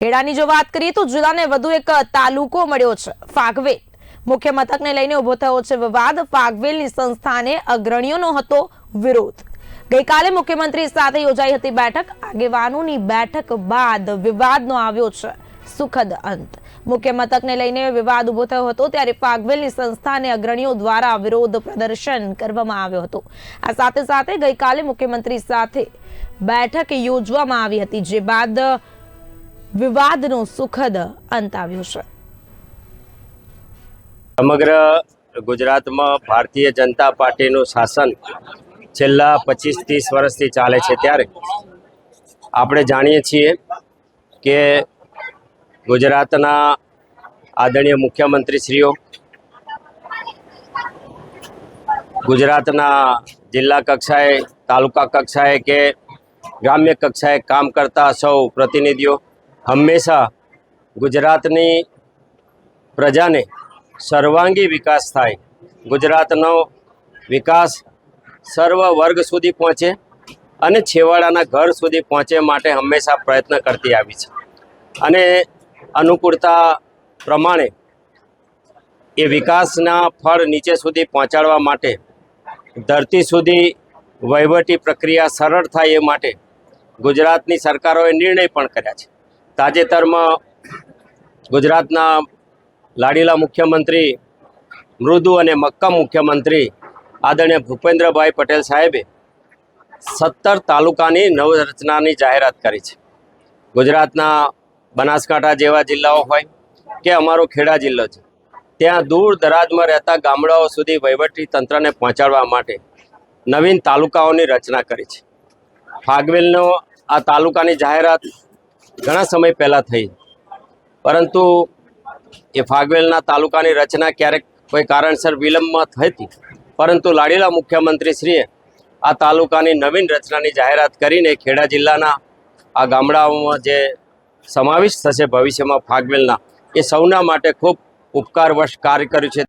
ખેડાની જો વાત કરીએ તો જિલ્લાને વધુ એક તાલુકો મળ્યો છે, ફાગવેલ. મુખ્ય મથકને લઈને ઊભો થયો છે વિવાદ. ફાગવેલની સંસ્થાને અગ્રણીઓનો હતો વિરોધ. ગઈકાલે મુખ્યમંત્રી સાથે યોજાઈ હતી બેઠક. આગેવાનોની બેઠક બાદ વિવાદનો આવ્યો છે, સુખદ અંત. મુખ્ય મથકને લઈને વિવાદ ઊભો થયો હતો ત્યારે ફાગવેલની સંસ્થાને અગ્રણીઓ દ્વારા વિરોધ પ્રદર્શન કરવામાં આવ્યો હતો. આ સાથે સાથે ગઈકાલે મુખ્યમંત્રી સાથે બેઠક યોજવામાં આવી હતી, જે બાદ વિવાદનો સુખદ અંત આવ્યો છે. સમગ્ર ગુજરાતમાં ભારતીય જનતા પાર્ટીનું શાસન છેલ્લા પચીસ ત્રીસ વર્ષથી ચાલે છે ત્યારે આપણે જાણીએ છીએ કે ગુજરાતના આદરણીય મુખ્યમંત્રીશ્રીઓ, ગુજરાતના જિલ્લા કક્ષાએ, તાલુકા કક્ષાએ કે ગ્રામ્ય કક્ષાએ કામ કરતા સૌ પ્રતિનિધિઓ હંમેશા ગુજરાતની પ્રજાને સર્વાંગી વિકાસ થાય. ગુજરાતનો વિકાસ સર્વ વર્ગ સુધી પહોંચે અને છેવાડાના ઘર સુધી પહોંચે માટે હંમેશા પ્રયત્ન કરતી આવી છે. અને અનુકૂળતા પ્રમાણે એ વિકાસના ફળ નીચે સુધી પહોંચાડવા માટે, ધરતી સુધી વહીવટી પ્રક્રિયા સરળ થાય એ માટે ગુજરાતની સરકારોએ નિર્ણય પણ કર્યા છે. તાજેતરમાં ગુજરાતના લાડીલા મુખ્યમંત્રી, મૃદુ અને મક્કમ મુખ્યમંત્રી આદરણીય ભૂપેન્દ્રભાઈ પટેલ સાહેબે સત્તર તાલુકાની નવરચનાની જાહેરાત કરી છે. ગુજરાતના બનાસકાંઠા જેવા જિલ્લાઓ હોય કે અમારો ખેડા જિલ્લો છે, ત્યાં દૂર દરાજમાં રહેતા ગામડાઓ સુધી વહીવટી તંત્રને પહોંચાડવા માટે નવીન તાલુકાઓની રચના કરી છે. ફાગવેલનો આ તાલુકાની જાહેરાત ઘણા સમય પહેલાં થઈ. પરંતુ એ ફાગવેલના તાલુકાની રચના ક્યારેક કોઈ કારણસર વિલંબમાં હતી પરંતુ લાડીલા મુખ્યમંત્રીશ્રીએ આ તાલુકાની નવીન રચનાની જાહેરાત કરીને ખેડા જિલ્લાના આ ગામડાઓમાં જે સમાવેશ થશે ભવિષ્યમાં ફાગવેલના, એ સૌના માટે ખૂબ ઉપકારવશ કાર્ય કર્યું છે.